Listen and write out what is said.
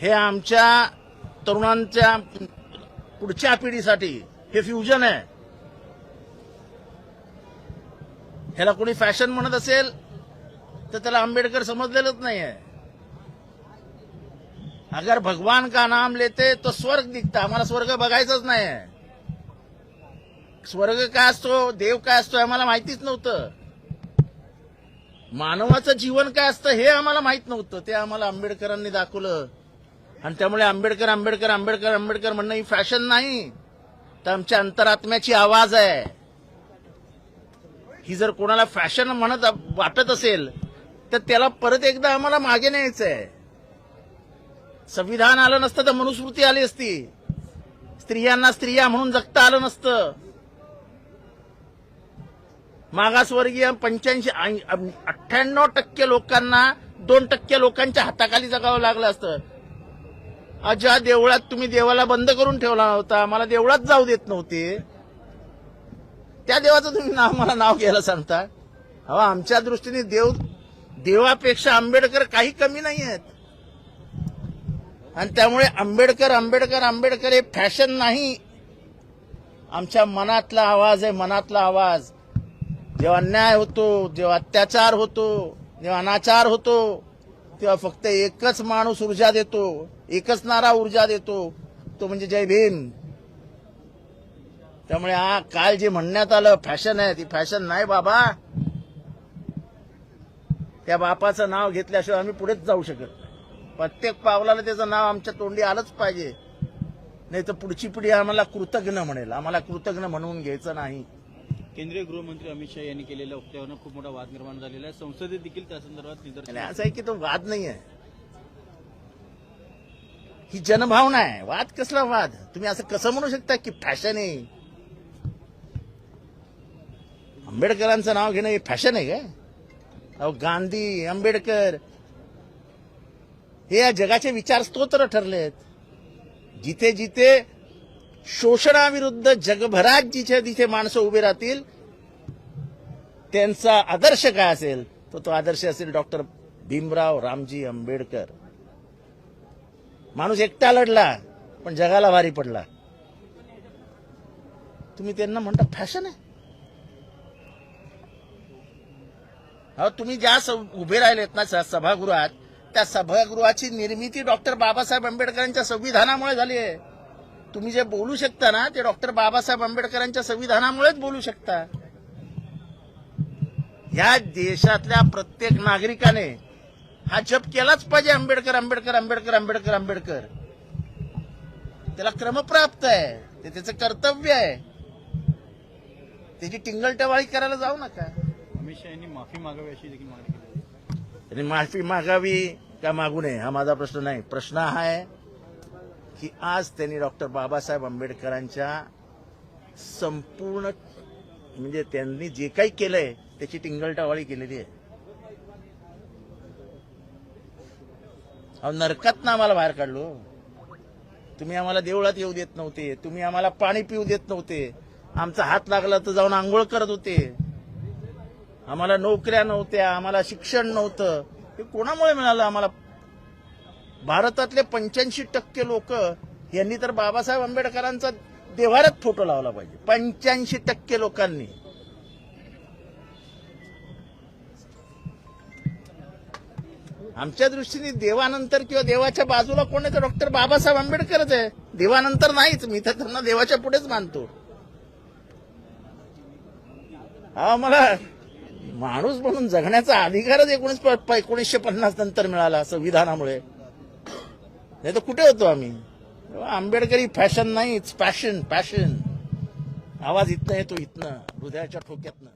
हे आमच्या तरुणांच्या पुढच्या पिढीसाठी हे फ्युजन आहे. ह्याला कोणी फॅशन म्हणत असेल तर त्याला आंबेडकर समजलेलंच नाही आहे अगर भगवान का नाम लेते तो स्वर्ग दिखता आम्हाला स्वर्ग बघायचंच नाही आहे स्वर्ग काय असतो देव काय असतो आम्हाला माहितीच नव्हतं. मानवाचं जीवन काय असतं हे आम्हाला माहीत नव्हतं. ते आम्हाला आंबेडकरांनी दाखवलं. आणि त्यामुळे आंबेडकर आंबेडकर आंबेडकर आंबेडकर म्हणणं ही फॅशन नाही. तर आमच्या अंतरात्म्याची आवाज आहे. ही जर कोणाला फॅशन म्हणत वाटत असेल तर त्याला परत एकदा आम्हाला मागे न्यायचं आहे संविधान आलं नसतं तर मनुस्मृती आली असती. स्त्रियांना स्त्रिया म्हणून जगता आलं नसतं. मागासवर्गीय पंच्याऐंशी अठ्ठ्याण्णव टक्के लोकांना दोन टक्के लोकांच्या हाताखाली जगावं लागलं असतं. ज्या देवळात तुम्ही देवाला बंद करून ठेवला नव्हता मला देवळात जाऊ देत नव्हते. त्या देवाचं तुम्ही नाव मला नाव घ्यायला सांगता? अहो आमच्या दृष्टीने देव देवापेक्षा आंबेडकर काही कमी नाही आहेत. आणि त्यामुळे आंबेडकर आंबेडकर आंबेडकर हे फॅशन नाही. आमच्या मनातला आवाज आहे मनातला आवाज. जेव्हा अन्याय होतो जेव्हा अत्याचार होतो जेव्हा अनाचार होतो तेव्हा फक्त एकच माणूस ऊर्जा देतो एकच नारा ऊर्जा देतो तो म्हणजे जय भीम. त्यामुळे हा काल जे म्हणण्यात आलं फॅशन आहे ती फॅशन नाही बाबा. त्या बापाचं नाव घेतल्याशिवाय आम्ही पुढेच जाऊ शकत नाही. प्रत्येक पावलाला त्याचं नाव आमच्या तोंडी आलंच पाहिजे. नाही तर पुढची पिढी आम्हाला कृतज्ञ म्हणेल. आम्हाला कृतज्ञ म्हणून घ्यायचं नाही. केंद्रीय गृहमंत्री अमित शहा यांनी केलेल्या वक्तव्यानं खूप मोठा वाद निर्माण झालेला आहे. संसदेत देखील त्या संदर्भात निदर्शन असं आहे की तो वाद नाही आहे. ही जनभावना आहे. वाद कसला वाद? तुम्ही असं कसं म्हणू शकता की फॅशन आहे? आंबेडकरांचं नाव घेणं हे फॅशन आहे काय? अहो गांधी आंबेडकर हे या जगाचे विचार स्तोत्र ठरलेत. जिथे जिथे शोषणाविरुद्ध जगभरात जिथे जिथे माणसं उभे राहतील. त्यांचा आदर्श काय असेल? तो तो आदर्श असेल डॉक्टर भीमराव रामजी आंबेडकर. माणूस एकटा लढला पण जगाला भारी पडला. तुम्ही त्यांना म्हणता फॅशन आहे. अहो तुम्ही ज्या स- उभे राहिलेत ना सभागृहात त्या सभागृहाची निर्मिती डॉक्टर बाबासाहेब आंबेडकरांच्या संविधानामुळे झाली आहे. तुम्ही जे बोलू शकता ना ते डॉक्टर बाबासाहेब आंबेडकरांच्या संविधानामुळेच बोलू शकता. या देशातल्या प्रत्येक नागरिकाने हा जप केलाच पाहिजे आंबेडकर आंबेडकर आंबेडकर आंबेडकर आंबेडकर. त्याला क्रमप्राप्त आहे. ते त्याचं कर्तव्य आहे. त्याची टिंगलटवाळी करायला जाऊ नका. अमित शहा यांनी माफी मागावी अशी देखील मागणी केली. त्यांनी माफी मागावी का मागू नये हा माझा प्रश्न नाही. प्रश्न हा आहे की आज त्यांनी डॉक्टर बाबासाहेब आंबेडकरांच्या संपूर्ण म्हणजे त्यांनी जे काही केलंय त्याची टिंगलटावाळी केलेली आहे. अहो नरकात ना आम्हाला बाहेर काढलो. तुम्ही आम्हाला देवळात येऊ देत नव्हते. तुम्ही आम्हाला पाणी पिऊ देत नव्हते. आमचा हात लागला तर जाऊन आंघोळ करत होते. आम्हाला नोकऱ्या नव्हत्या आम्हाला शिक्षण नव्हतं. हे कोणामुळे मिळालं आम्हाला भारतातले पंच्याऐंशी टक्के लोक यांनी तर बाबासाहेब आंबेडकरांचा देवारात फोटो लावला पाहिजे. पंच्याऐंशी टक्के लोकांनी. आमच्या दृष्टीने देवानंतर किंवा देवाच्या बाजूला कोण आहे तर डॉक्टर बाबासाहेब आंबेडकरच आहे. देवानंतर नाहीच. मी तर त्यांना देवाच्या पुढेच मानतो. हा मला माणूस म्हणून जगण्याचा अधिकारच एकोणीस प- एकोणीसशे पन्नास नंतर मिळाला संविधानामुळे नाही तर कुठे होतो आम्ही? आंबेडकरी फॅशन नाहीच पॅशन पॅशन आवाज इथनं येतो इथनं हृदयाच्या ठोक्यातनं.